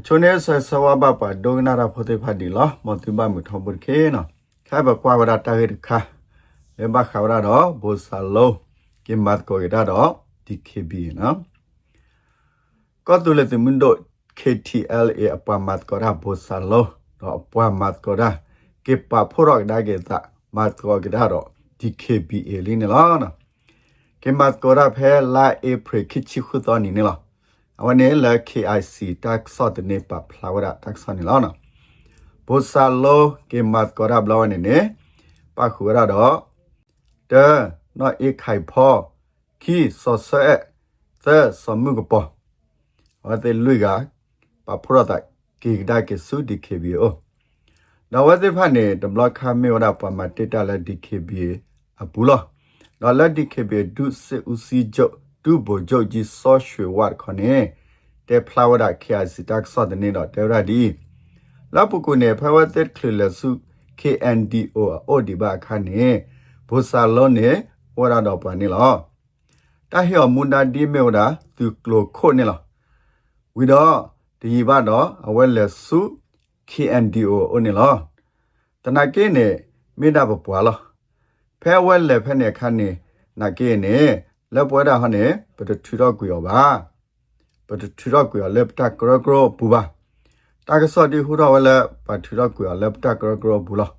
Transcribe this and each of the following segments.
အချိုနေဆဆဝဘပဒုံနာရာဖိုတေဖာဒီလမတိဘမထဘုခေနခဲဘကွာဝရတာဟိခါလေဘခါဝရတော့ဘောဆာလုံးကင်ဘတ်ကိုရတော့ဒီခေဘီနော်ကောတူလေတမွန်းတော့ KTLA အပမတ်ကရာဘောဆာလုံးတော့အပမတ်ကရာကေပါဖိုရောက်ဒါကေတာမတ်ကောကဒါတော့ DKBA လေးနော်ကေမတ်ကရာဖဲလာဧပြီခိချိခုတော်နေနော် วันนี้ละ KIC ตักสอดเนปะพลาวดาตักสอนี่ล่ะนะบุษาโลเก็บมัดก็ได้บลาวนี่เนี่ยปะคูระดอเด้อนอเอไข่พ่อขี้สอดเสะเสะสมุกปอว่าแต่ลุยกา pa phura ta ki da ke su dkbo na wa de phane de block kha me wada pa ma data la dkbo abulo na la dkbo du se usi jo du bo jo ji so shwe wat khone te flower da kya si tak so de ne do te ra di la pu ku ne pha wa te khle la su kndo o di ba kha ne bo sa lo ne wada do pa ne lo ta hyo munda di me wada tu klo kho ne lo wi do ဒီဘတော့အဝဲလက်စု KNDO အိုနေလောတနကေနေမိဒါပပွာလောဖဲဝဲလက်ဖဲနေခန်းနေနကေနေ လက်ပွဲတာဟနေပတထူတော့ကွေရောပါပတထူတော့ကွေရောလက်တကရကရဘူပါတာကစောဒီဟူတော့ဝဲလက်ပထူတော့ကွေရောလက်တကရကရဘူလော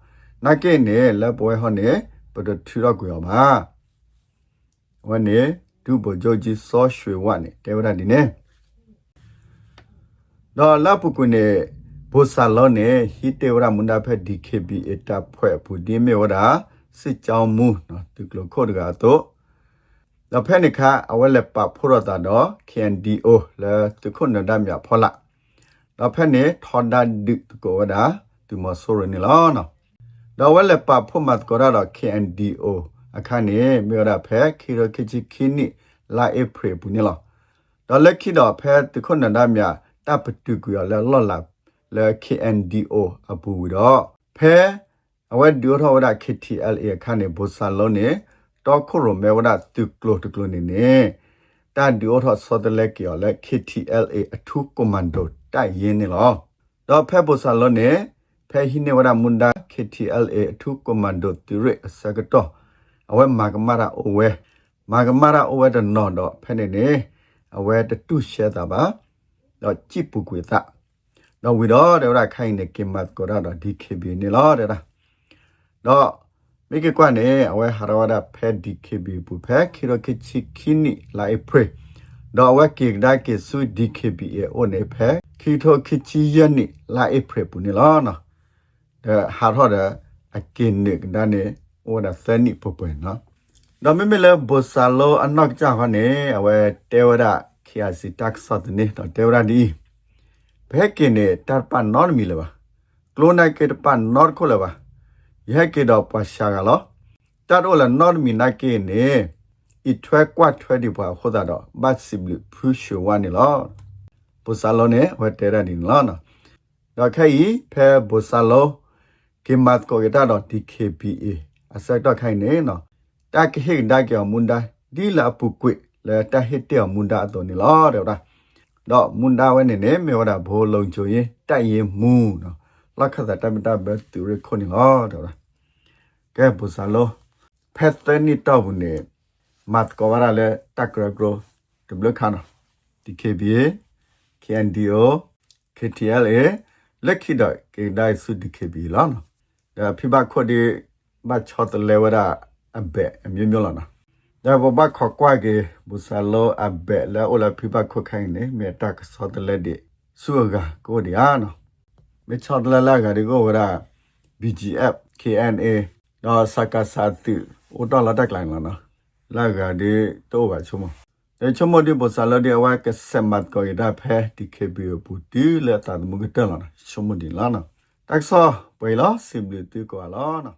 နကေနေလက်ပွဲဟနေပတထူတော့ကွေရောပါဝဲနေဒုဘဂျိုဂျီစောရွှေဝတ်နေတေဝရဒီနေတော့လပုကုနေဘောဆာလောနေဟီတေဝရမွန်ဒါဖက် DKB အတာဖွဲ့ဖူဒီမေဝဒါစစ်ကြောင်းမူနော်ဒီကလခိုဒကတော့ တော့ဖက်နိခါအဝဲလက်ပဖိုရတာတော့ KNDO လဲတခုနဒမြဖောလာတော့ဖက်နေထော်ဒါဒစ်ကိုဝဒါဒီမဆိုရနေလောနော်တော့ဝဲလက်ပဖို့မတ်ကိုရတော့ KNDO အခါနေမြေရဖက်ခီရခချီခီနီလာအပရေဘူးနေလောတော့လက်ခိတော့ဖက်တခုနဒမြတပတူကူရလဲလော့လာလဲ KNDO အပူတော့ဖဲအဝဲဒူထောဝဒ KTLA ခါနေဘူဆာလုံးနေ တော့ခုရမဲဝဒတူကလိုတူကလိုနေနေတာဒူထောဆော်တလက်ကျော်လဲ KTLA အထူးကွန်မန်ဒိုတိုက်ရင်းနေလောတော့ဖဲဘူဆာလုံးနေဖဲဟိနေဝဒမွန်ဒါ KTLA အထူးကွန်မန်ဒိုတူရအစကတော့အဝဲမာကမာရာအိုဝဲမာကမာရာအိုဝဲတော့နော်တော့ဖဲနေနေအဝဲတူရှဲတာပါတော့ကြည့်ပူကွေတာတော့ဝီတော့တဲ့ရခိုင်နေကိမတ်ကိုတော့ဒီခေဘီနေလားတဲ့တော့ မိကကွနဲ့အဝဲဟာရဝဒဖဲဒီခေဘီပူဖဲခိရခိချီခိနီလိုက်ပရေတော့ဝဲကိဒါကိဆူဒီခေဘီအေအိုနေဖဲခိထိုခိချီယနီလိုက်ပရေပူနေလားနော်တဲ့ဟာရဒအကင်းနေဒါနေအိုဒါသနိပပွေနော်တော့မမလဲဘောဆာလောအနောက်ကြခနဲ့အဝဲတေဝဒခီယာစီတက်ဆော့နေတော့တေဝရဒီဘဲကင်းနေတပ်ပန်နော်မီလပါကလိုနိုင်ကေတပန်နော်ခိုလပါ ရဲကေတော့ပရှာကလောတတ်တော့လနော်မီနိုင်ကေနေအထွဲကွတ်ထွဲဒီပါခိုတာတော့ဘတ်စီဘလဖူရှဝနီလောပူဆာလောနေဝတဲရဒီလောနော်တော့ခဲဤဖဲဘူဆာလောကိမတ်ကိုရတာတော့ DKPA အစက်တော့ခိုင်နေနော်တကဟိဒါကြောင့်မွန်ဒာဒီလာပုကွေလဲတဟစ်တဲ့မွန်ဒါတော့နေလားတဲ့ဒါတော့မွန်ဒါဝဲနေနေမေဝဒါဘိုးလုံးချိုရင်တိုက်ရင်မူနော်လက်ခတ်တမတဘတ်တူရခွန်လားတဲ့ဒါ ကဲပူစာလောဖက်သနီတော့ဘူးနေမတ်ကောရလဲတက်ရဂရိုတဘလခါနော် DKBA KNDO KTLA လက်ခိဒကေဒိုင်စု DKB လားနော်ဒါဖိဘခွတ်ဒီဘတ်ချော့တလေဝဒါအဘဲအမျိုးမျိုးလားနော်ဒါဘဘခကွာကေဘူဆာလောအဘဲလာအိုလာဖိပခွခိုင်းနေမေတက်ဆောတလက်ဒီဆူဂါကိုဒီအာနော်မေချောတလလာကဒီကိုဝရ BGF KNA တော့စကာစာတူအိုတော်လာတက်လိုင်းလာနော်လာကဒီတော့ပါချုံမအဲချုံမဒီဘောဆာလဒီအဝါကစမတ်ကိုရတာဖဲဒီကေဘီပူတီလက်တာမုကတလာချုံမဒီလာနော်တက်ဆောပွေလားစင်ဘလီတူကောလာနော်